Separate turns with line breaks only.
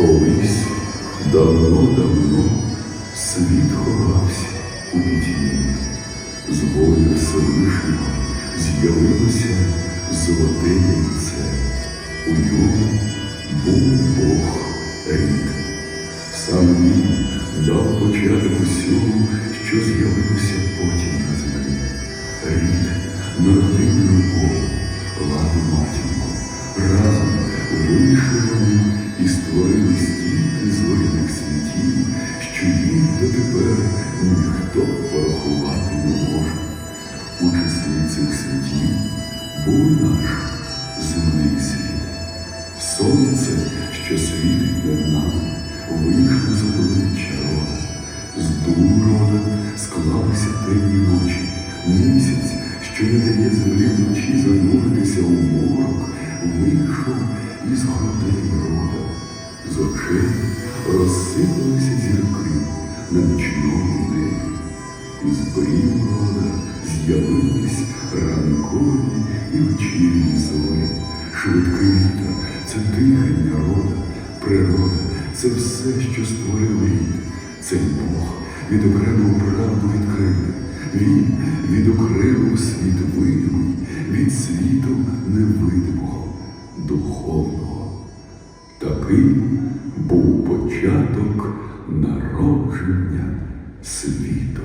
Колись давно-давно світ ховався у пітьмі. З волі Всевишнього з'явилося золоте яйце. У ньому був Бог рід. Сам він дав початок усьому, що з'явилося потім на землі. Рід народив любов, ладу матінку. Разом вийшли вони і створили стільки зоряних світів, що їх дотепер ніхто порахувати не може. У числі цих світів був наш земний світ. Сонце, що світить над нами, вийшло з обличчя рода. З дум рода склалися темні ночі. Місяць, що не дає землі вночі зануритися у морок, вийшов із грудей рода. З очей розсипалися зірки на нічному небі. Із брів рода з'явились ранкові і вечірні зори. Швидкий вітер це дихання рода, природа це все, що створив рід. Цей Бог відокремив правду від кривди. Він відокремив світ видимий від світу невидимого, духовного. Таким був початок народження світу.